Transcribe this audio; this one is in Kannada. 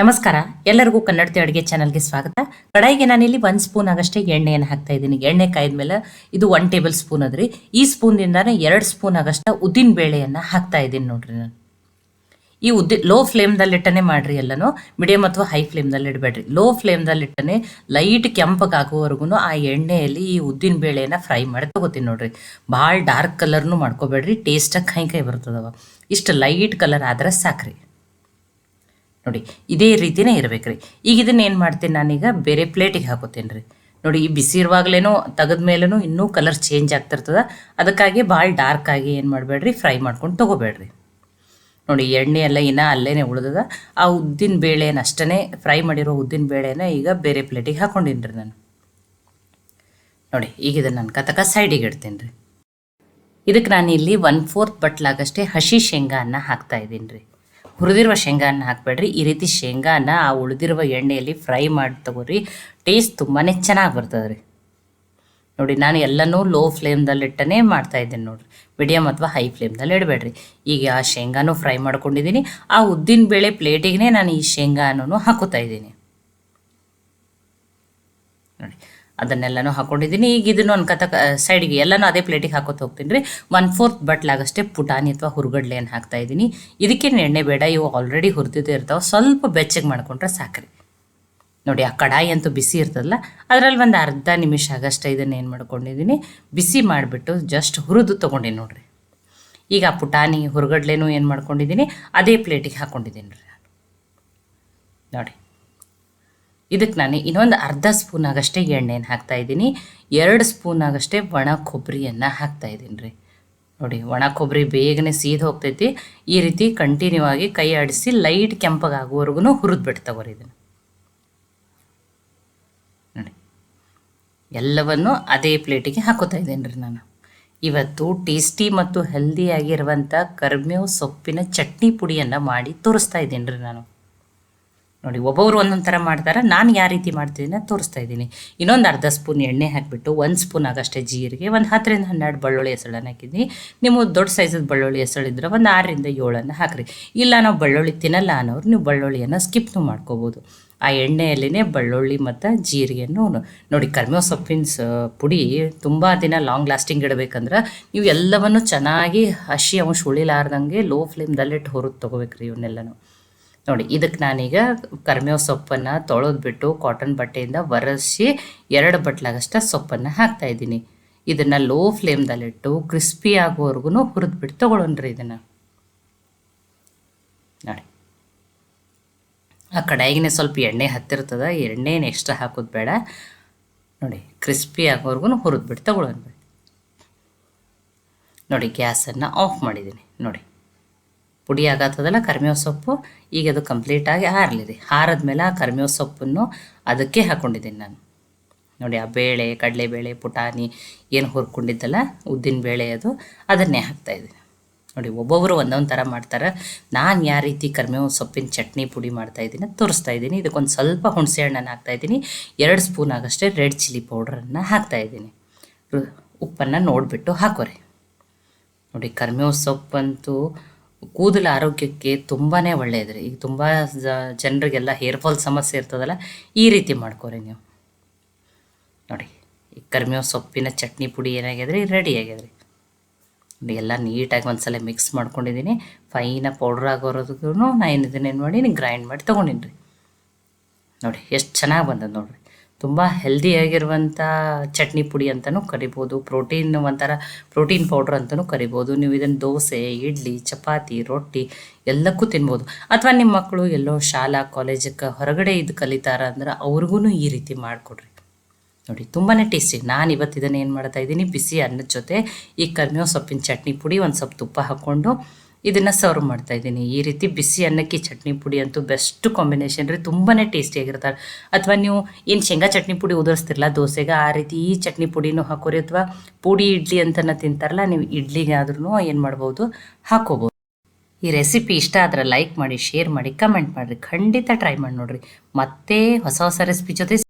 ನಮಸ್ಕಾರ, ಎಲ್ಲರಿಗೂ ಕನ್ನಡತಿ ಅಡುಗೆ ಚಾನಲ್ಗೆ ಸ್ವಾಗತ. ಕಡಾಯಿಗೆ ನಾನಿಲ್ಲಿ ಒಂದು ಸ್ಪೂನ್ ಆಗಷ್ಟೇ ಎಣ್ಣೆಯನ್ನು ಹಾಕ್ತಾ ಇದ್ದೀನಿ. ಎಣ್ಣೆ ಕಾಯ್ದ ಮೇಲೆ ಇದು ಒನ್ ಟೇಬಲ್ ಸ್ಪೂನ್ ಅದ್ರಿ. ಈ ಸ್ಪೂನ್ದಿಂದಾನೆ ಎರಡು ಸ್ಪೂನ್ ಆಗಷ್ಟ ಉದ್ದಿನ ಬೇಳೆಯನ್ನು ಹಾಕ್ತಾ ಇದ್ದೀನಿ ನೋಡ್ರಿ ನಾನು. ಈ ಉದ್ದಿ ಲೋ ಫ್ಲೇಮ್ದಲ್ಲಿಟ್ಟನೆ ಮಾಡ್ರಿ ಎಲ್ಲನೂ. ಮೀಡಿಯಮ್ ಅಥವಾ ಹೈ ಫ್ಲೇಮ್ದಲ್ಲಿ ಇಡಬೇಡ್ರಿ. ಲೋ ಫ್ಲೇಮ್ದಲ್ಲಿಟ್ಟನೆ ಲೈಟ್ ಕೆಂಪಗಾಗುವವರೆಗೂ ಆ ಎಣ್ಣೆಯಲ್ಲಿ ಈ ಉದ್ದಿನ ಬೇಳೆನ ಫ್ರೈ ಮಾಡಿ ತಗೋತೀನಿ ನೋಡ್ರಿ. ಭಾಳ ಡಾರ್ಕ್ ಕಲರ್ನು ಮಾಡ್ಕೋಬೇಡ್ರಿ. ಟೇಸ್ಟಾಗಿ ಕೈ ಕೈ ಬರ್ತದವ. ಇಷ್ಟು ಲೈಟ್ ಕಲರ್ ಆದ್ರೆ ಸಾಕ್ರಿ. ನೋಡಿ, ಇದೇ ರೀತಿನೇ ಇರಬೇಕು ರೀ ಈಗ ಇದನ್ನ ಏನು ಮಾಡ್ತೀನಿ ನಾನೀಗ? ಬೇರೆ ಪ್ಲೇಟಿಗೆ ಹಾಕೋತೀನಿ ರೀ. ನೋಡಿ, ಈ ಬಿಸಿ ಇರುವಾಗಲೇನೋ ತೆಗೆದ ಮೇಲೂ ಇನ್ನೂ ಕಲರ್ ಚೇಂಜ್ ಆಗ್ತಿರ್ತದ. ಅದಕ್ಕಾಗಿ ಭಾಳ ಡಾರ್ಕ್ ಆಗಿ ಏನು ಮಾಡಬೇಡ್ರಿ? ಫ್ರೈ ಮಾಡ್ಕೊಂಡು ತೊಗೋಬೇಡ್ರಿ. ನೋಡಿ, ಎಣ್ಣೆ ಎಲ್ಲ ಇನ್ನೂ ಅಲ್ಲೇ ಉಳಿದದ. ಆ ಉದ್ದಿನ ಬೇಳೆನ ಅಷ್ಟೇ ಫ್ರೈ ಮಾಡಿರೋ ಉದ್ದಿನ ಬೇಳೆನ ಈಗ ಬೇರೆ ಪ್ಲೇಟಿಗೆ ಹಾಕೊಂಡಿನಿ ರೀ ನಾನು. ನೋಡಿ, ಈಗ ಇದನ್ನು ನಾನು ಕತಕ ಸೈಡಿಗೆ ಇಡ್ತೀನಿ ರೀ. ಇದಕ್ಕೆ ನಾನು ಇಲ್ಲಿ ಒನ್ ಫೋರ್ತ್ ಬಟ್ಲಾಗಷ್ಟೇ ಹಸಿ ಶೇಂಗಾನ ಹಾಕ್ತಾ ಇದ್ದೀನಿ ರೀ. ಹುರಿದಿರುವ ಶೇಂಗಾನ ಹಾಕಬೇಡ್ರಿ. ಈ ರೀತಿ ಶೇಂಗಾನ ಆ ಉಳಿದಿರುವ ಎಣ್ಣೆಯಲ್ಲಿ ಫ್ರೈ ಮಾಡಿ ತಗೋರಿ. ಟೇಸ್ಟ್ ತುಂಬಾ ಚೆನ್ನಾಗಿ ಬರ್ತದೆ ರೀ ನೋಡಿ, ನಾನು ಎಲ್ಲನೂ ಲೋ ಫ್ಲೇಮ್ದಲ್ಲಿಟ್ಟನೇ ಮಾಡ್ತಾ ಇದ್ದೀನಿ ನೋಡಿರಿ. ಮೀಡಿಯಮ್ ಅಥವಾ ಹೈ ಫ್ಲೇಮ್ದಲ್ಲಿ ಇಡಬೇಡ್ರಿ. ಈಗ ಆ ಶೇಂಗಾನು ಫ್ರೈ ಮಾಡ್ಕೊಂಡಿದ್ದೀನಿ. ಆ ಉದ್ದಿನ ಬೇಳೆ ಪ್ಲೇಟಿಗೆ ನಾನು ಈ ಶೇಂಗಾನೂ ಹಾಕೋತಾ ಇದ್ದೀನಿ. ನೋಡಿ. ಅದನ್ನೆಲ್ಲನೂ ಹಾಕೊಂಡಿದ್ದೀನಿ. ಈಗ ಇದನ್ನು ಒಂದು ಕಥ ಸೈಡ್ಗೆ ಎಲ್ಲನೂ ಅದೇ ಪ್ಲೇಟಿಗೆ ಹಾಕೋತ ಹೋಗ್ತೀನಿ ರೀ. ಒನ್ ಫೋರ್ತ್ ಬಟ್ಲಾಗಷ್ಟೇ ಪುಟಾಣಿ ಅಥವಾ ಹುರುಗಡ್ಲೆಯನ್ನು ಹಾಕ್ತಾ ಇದ್ದೀನಿ. ಇದಕ್ಕೇನು ಎಣ್ಣೆ ಬೇಡ, ಇವು ಆಲ್ರೆಡಿ ಹುರಿದಿದ್ದು ಇರ್ತಾವೆ. ಸ್ವಲ್ಪ ಬೆಚ್ಚಗೆ ಮಾಡ್ಕೊಂಡ್ರೆ ಸಾಕ್ರಿ. ನೋಡಿ, ಆ ಕಡಾಯಿ ಅಂತೂ ಬಿಸಿ ಇರ್ತದಲ್ಲ, ಅದರಲ್ಲಿ ಒಂದು ಅರ್ಧ ನಿಮಿಷ ಆಗಷ್ಟೇ ಇದನ್ನು ಏನು ಮಾಡ್ಕೊಂಡಿದ್ದೀನಿ. ಬಿಸಿ ಮಾಡಿಬಿಟ್ಟು ಜಸ್ಟ್ ಹುರಿದು ತೊಗೊಂಡಿನಿ ನೋಡಿರಿ. ಈಗ ಆ ಪುಟಾಣಿ, ಹುರುಗಡ್ಲೆನೂ ಏನು ಮಾಡ್ಕೊಂಡಿದ್ದೀನಿ, ಅದೇ ಪ್ಲೇಟಿಗೆ ಹಾಕ್ಕೊಂಡಿದ್ದೀನಿ ರೀ ನೋಡಿ. ಇದಕ್ಕೆ ನಾನು ಇನ್ನೊಂದು ಅರ್ಧ ಸ್ಪೂನ್ ಆಗಷ್ಟೇ ಹಾಕ್ತಾ ಇದ್ದೀನಿ. ಎರಡು ಸ್ಪೂನ್ ಆಗಷ್ಟೇ ಒಣ ಕೊಬ್ಬರಿಯನ್ನು ಹಾಕ್ತಾ ಇದ್ದೀನಿ ರೀ. ನೋಡಿ, ಒಣ ಕೊಬ್ಬರಿ ಬೇಗನೆ ಸೀದ್ ಹೋಗ್ತೈತಿ. ಈ ರೀತಿ ಕಂಟಿನ್ಯೂ ಆಗಿ ಕೈ ಆಡಿಸಿ ಲೈಟ್ ಕೆಂಪಗಾಗುವವರೆಗೂ ತಗೋರಿ ಇದನ್ನು. ನೋಡಿ, ಎಲ್ಲವನ್ನು ಅದೇ ಪ್ಲೇಟಿಗೆ ಹಾಕೋತಾ ಇದ್ದೀನಿ ರೀ ನಾನು. ಇವತ್ತು ಟೇಸ್ಟಿ ಮತ್ತು ಹೆಲ್ದಿಯಾಗಿರುವಂಥ ಕರ್ಬೇವು ಸೊಪ್ಪಿನ ಚಟ್ನಿ ಪುಡಿಯನ್ನು ಮಾಡಿ ತೋರಿಸ್ತಾ ಇದ್ದೀನಿ ರೀ ನಾನು. ನೋಡಿ, ಒಬ್ಬೊಬ್ರು ಒಂದೊಂದು ಥರ ಮಾಡ್ತಾರೆ. ನಾನು ಯಾವ ರೀತಿ ಮಾಡ್ತಿದ್ದೀನಿ ತೋರಿಸ್ತಾ ಇದ್ದೀನಿ. ಇನ್ನೊಂದು ಅರ್ಧ ಸ್ಪೂನ್ ಎಣ್ಣೆ ಹಾಕಿಬಿಟ್ಟು, ಒಂದು ಸ್ಪೂನ್ ಆಗಷ್ಟೇ ಜೀರಿಗೆ, ಒಂದು ಹತ್ತರಿಂದ ಹನ್ನೆರಡು ಬಳ್ಳುಳ್ಳಿ ಹೆಸಳನ್ನು ಹಾಕಿದ್ದೀನಿ ನೀವು ದೊಡ್ಡ ಸೈಜದ ಬೆಳ್ಳುಳ್ಳಿ ಹೆಸಳಿದ್ರೆ ಒಂದು ಆರರಿಂದ ಏಳನ್ನು ಹಾಕಿರಿ. ಇಲ್ಲ, ನಾವು ಬಳ್ಳುಳ್ಳಿ ತಿನ್ನಲ್ಲ ಅನ್ನೋರು, ನೀವು ಬಳ್ಳುಳ್ಳಿಯನ್ನು ಸ್ಕಿಪ್ನು ಮಾಡ್ಕೋಬೋದು. ಆ ಎಣ್ಣೆಯಲ್ಲಿನೇ ಬಳ್ಳುಳ್ಳಿ ಮತ್ತು ಜೀರಿಗೆಯನ್ನು ನೋಡಿ ಕರ್ಮೆ ಸೊಪ್ಪಿನ ಸ ಪುಡಿ ತುಂಬ ದಿನ ಲಾಂಗ್ ಲಾಸ್ಟಿಂಗ್ ಇಡಬೇಕಂದ್ರೆ ನೀವು ಎಲ್ಲವನ್ನು ಚೆನ್ನಾಗಿ ಹಸಿ ಅಂಶ ಉಳಿಲಾರ್ದಂಗೆ ಲೋ ಫ್ಲೇಮ್ದಲ್ಲಿಟ್ಟು ಹೊರಗೆ ತೊಗೋಬೇಕ್ರಿ ಇವನ್ನೆಲ್ಲನೂ. ನೋಡಿ ಇದಕ್ಕೆ ನಾನೀಗ ಕರ್ಮೇವು ಸೊಪ್ಪನ್ನು ತೊಳೆದ್ಬಿಟ್ಟು ಕಾಟನ್ ಬಟ್ಟೆಯಿಂದ ಒರೆಸಿ ಎರಡು ಬಟ್ಲಾಗಷ್ಟ ಸೊಪ್ಪನ್ನು ಹಾಕ್ತಾ ಇದ್ದೀನಿ. ಇದನ್ನು ಲೋ ಫ್ಲೇಮ್ದಲ್ಲಿಟ್ಟು ಕ್ರಿಸ್ಪಿ ಆಗೋವರೆಗೂ ಹುರಿದ್ಬಿಟ್ಟು ತೊಗೊಳೋಣ್ರಿ ಇದನ್ನು. ನೋಡಿ. ಆ ಕಡಾಯಿಗೆ ಸ್ವಲ್ಪ ಎಣ್ಣೆ ಹತ್ತಿರ್ತದ, ಎಣ್ಣೆನ ಎಕ್ಸ್ಟ್ರಾ ಹಾಕೋದು ಬೇಡ. ನೋಡಿ ಕ್ರಿಸ್ಪಿ ಆಗೋವರೆಗೂ ಹುರಿದ್ಬಿಟ್ಟು ತೊಗೊಳೋಣ ನೋಡಿ, ಗ್ಯಾಸನ್ನು ಆಫ್ ಮಾಡಿದ್ದೀನಿ. ನೋಡಿ. ಪುಡಿ ಆಗತ್ತದಲ್ಲ ಕರಿಮೇವು ಸೊಪ್ಪು, ಈಗ ಅದು ಕಂಪ್ಲೀಟಾಗಿ ಹಾರಲಿದೆ ಹಾರದ್ಮೇಲೆ ಆ ಕರಿಮೇವು ಸೊಪ್ಪನ್ನು ಅದಕ್ಕೆ ಹಾಕ್ಕೊಂಡಿದ್ದೀನಿ ನಾನು. ನೋಡಿ, ಆ ಬೇಳೆ, ಕಡಲೆಬೇಳೆ, ಪುಟಾಣಿ ಏನು ಹುರ್ಕೊಂಡಿದ್ದಲ್ಲ, ಉದ್ದಿನ ಬೇಳೆ ಅದು, ಅದನ್ನೇ ಹಾಕ್ತಾಯಿದ್ದೀನಿ ನೋಡಿ ಒಬ್ಬೊಬ್ಬರು ಒಂದೊಂದು ಥರ ಮಾಡ್ತಾರೆ. ನಾನು ಯಾವ ರೀತಿ ಕರಿಮೇವು ಸೊಪ್ಪಿನ ಚಟ್ನಿ ಪುಡಿ ಮಾಡ್ತಾಯಿದ್ದೀನಿ ತೋರಿಸ್ತಾ ಇದ್ದೀನಿ. ಇದಕ್ಕೊಂದು ಸ್ವಲ್ಪ ಹುಣಸೆ ಹಣ್ಣನ್ನು ಹಾಕ್ತಾಯಿದ್ದೀನಿ ಎರಡು ಸ್ಪೂನ್ ಆಗಷ್ಟೇ ರೆಡ್ ಚಿಲ್ಲಿ ಪೌಡ್ರನ್ನು ಹಾಕ್ತಾಯಿದ್ದೀನಿ ಉಪ್ಪನ್ನು ನೋಡಿಬಿಟ್ಟು ಹಾಕೋರಿ. ನೋಡಿ ಕರಿಮೇವು ಸೊಪ್ಪಂತೂ ಕೂದಲ ಆರೋಗ್ಯಕ್ಕೆ ತುಂಬಾ ಒಳ್ಳೆಯದು ರೀ ಈಗ ತುಂಬ ಜನರಿಗೆಲ್ಲ ಹೇರ್ ಫಾಲ್ ಸಮಸ್ಯೆ ಇರ್ತದಲ್ಲ, ಈ ರೀತಿ ಮಾಡ್ಕೊರಿ ನೀವು. ನೋಡಿ, ಈ ಕರಿಮೇವು ಸೊಪ್ಪಿನ ಚಟ್ನಿ ಪುಡಿ ಏನಾಗ್ಯದ್ರಿ ರೆಡಿ ಆಗ್ಯದ್ರಿ. ನೋಡಿ, ಎಲ್ಲ ನೀಟಾಗಿ ಒಂದು ಸಲ ಮಿಕ್ಸ್ ಮಾಡ್ಕೊಂಡಿದ್ದೀನಿ ಫೈನ ಪೌಡ್ರ್ ಆಗೋರೋದಕ್ಕೂ ನಾನು ಏನು ಮಾಡಿ ಗ್ರೈಂಡ್ ಮಾಡಿ ತೊಗೊಂಡಿನಿ ರೀ ನೋಡಿ, ಎಷ್ಟು ಚೆನ್ನಾಗಿ ಬಂದದ ನೋಡಿರಿ. ತುಂಬ ಹೆಲ್ದಿಯಾಗಿರುವಂಥ ಚಟ್ನಿ ಪುಡಿ ಅಂತಲೂ ಕರಿಬೋದು. ಪ್ರೋಟೀನ್ ಒಂಥರ ಪ್ರೋಟೀನ್ ಪೌಡ್ರ್ ಅಂತಲೂ ಕರಿಬೋದು. ನೀವು ಇದನ್ನು ದೋಸೆ, ಇಡ್ಲಿ, ಚಪಾತಿ, ರೊಟ್ಟಿ ಎಲ್ಲಕ್ಕೂ ತಿನ್ಬೋದು. ಅಥವಾ ನಿಮ್ಮ ಮಕ್ಕಳು ಎಲ್ಲೋ ಶಾಲಾ ಕಾಲೇಜಕ್ಕೆ ಹೊರಗಡೆ ಇದು ಕಲಿತಾರ ಅಂದ್ರೆ ಅವ್ರಿಗೂ ಈ ರೀತಿ ಮಾಡಿಕೊಡ್ರಿ. ನೋಡಿ ತುಂಬಾ ಟೇಸ್ಟಿ ನಾನು ಇವತ್ತು ಇದನ್ನು ಏನು ಮಾಡ್ತಾ ಇದ್ದೀನಿ, ಬಿಸಿ ಅನ್ನದ ಜೊತೆ ಈ ಕರ್ಮೇವು ಸೊಪ್ಪಿನ ಚಟ್ನಿ ಪುಡಿ ಒಂದು ಸ್ವಲ್ಪ ತುಪ್ಪ ಹಾಕ್ಕೊಂಡು ಇದನ್ನು ಸರ್ವ್ ಮಾಡ್ತಾ ಇದ್ದೀನಿ. ಈ ರೀತಿ ಬಿಸಿ ಅನ್ನಕ್ಕೆ ಚಟ್ನಿ ಪುಡಿ ಅಂತೂ ಬೆಸ್ಟ್ ಕಾಂಬಿನೇಷನ್ ರೀ. ತುಂಬಾ ಟೇಸ್ಟಿಯಾಗಿರ್ತಾರೆ ಅಥವಾ ನೀವು ಏನು ಶೇಂಗಾ ಚಟ್ನಿ ಪುಡಿ ಉದುರಿಸ್ತಿರಲ್ಲ ದೋಸೆಗೆ, ಆ ರೀತಿ ಈ ಚಟ್ನಿ ಪುಡಿನೂ ಹಾಕೋರಿ. ಅಥವಾ ಪುಡಿ ಇಡ್ಲಿ ಅಂತನ ತಿಂತಾರಲ್ಲ, ನೀವು ಇಡ್ಲಿಗೆ ಆದ್ರೂ ಏನು ಮಾಡ್ಬೋದು, ಹಾಕೋಬೋದು. ಈ ರೆಸಿಪಿ ಇಷ್ಟ ಆದ್ರೆ ಲೈಕ್ ಮಾಡಿ ಶೇರ್ ಮಾಡಿ ಕಮೆಂಟ್ ಮಾಡಿರಿ. ಖಂಡಿತ ಟ್ರೈ ಮಾಡಿ ನೋಡಿರಿ. ಮತ್ತೆ ಹೊಸ ಹೊಸ ರೆಸಿಪಿ ಜೊತೆ